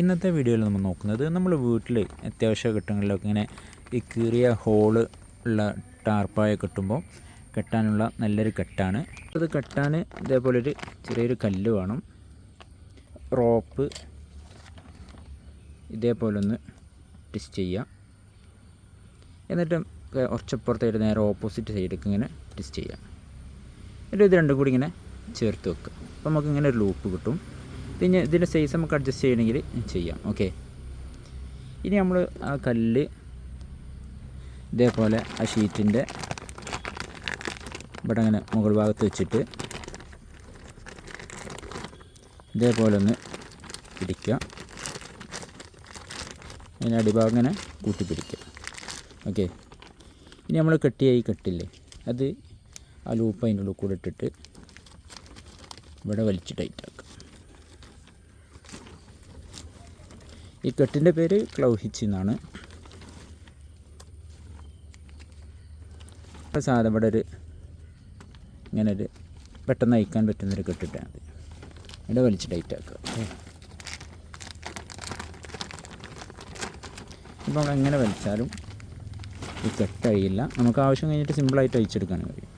ഇന്നത്തെ വീഡിയോയിൽ നമ്മൾ നോക്കുന്നത് നമ്മൾ വീട്ടിൽ അത്യാവശ്യ ഘട്ടങ്ങളിലൊക്കെ ഇങ്ങനെ ഈ കീറിയ ഹോൾ ഉള്ള ടാർപ്പായ കെട്ടുമ്പോൾ കെട്ടാനുള്ള നല്ലൊരു കെട്ടാണ്. അത് കെട്ടാൻ ഇതേപോലെ ഒരു ചെറിയൊരു കല്ല് വേണം. റോപ്പ് ഇതേപോലെ ഒന്ന് ട്വിസ്റ്റ് ചെയ്യുക എന്നിട്ട് കുറച്ചപ്പുറത്തായിട്ട് നേരെ ഓപ്പോസിറ്റ് സൈഡിലേക്ക് ഇങ്ങനെ ടിസ്റ്റ് ചെയ്യുക എന്നിട്ട് ഇത് രണ്ടും കൂടി ഇങ്ങനെ ചേർത്ത് വെക്കുക. അപ്പോൾ നമുക്കിങ്ങനെ ഒരു ലൂപ്പ് കിട്ടും. പിന്നെ ഇതിന്റെ സൈസ് നമുക്ക് അഡ്ജസ്റ്റ് ചെയ്യണമെങ്കിൽ ചെയ്യാം. ഓക്കെ ഇനി നമ്മൾ ആ കല്ല് ഇതേപോലെ ആ ഷീറ്റിന്റെ ഇവിടെ അങ്ങനെ മുകൾ ഭാഗത്ത് വെച്ചിട്ട് ഇതേപോലെ ഒന്ന് പിടിക്കുക. അതിന്റെ അടിഭാഗം ഇങ്ങനെ കൂട്ടി പിടിക്കുക. ഓക്കെ ഇനി നമ്മൾ കെട്ടിയായി കെട്ടില്ലേ അത് ആ ലൂപ്പ് അതിന്റെ ഉള്ളിൽ കൂടെ ഇട്ടിട്ട് ഇവിടെ വലിച്ച് ടൈറ്റാക്കുക ഈ കെട്ടിന്റെ പേര് ക്ലൗഹിച്ച് എന്നാണ്. സാധാരണ ഇവിടെ ഒരു ഇങ്ങനെ ഒരു പെട്ടെന്ന് അയക്കാൻ പറ്റുന്നൊരു കെട്ടിട്ടാണ് അത് ഇവിടെ വലിച്ച് ടൈറ്റാക്കുക ഇപ്പം എങ്ങനെ വലിച്ചാലും ഈ കെട്ടഴിയില്ല. നമുക്ക് ആവശ്യം കഴിഞ്ഞിട്ട് സിമ്പിളായിട്ട് അയച്ചെടുക്കാനും കഴിയും.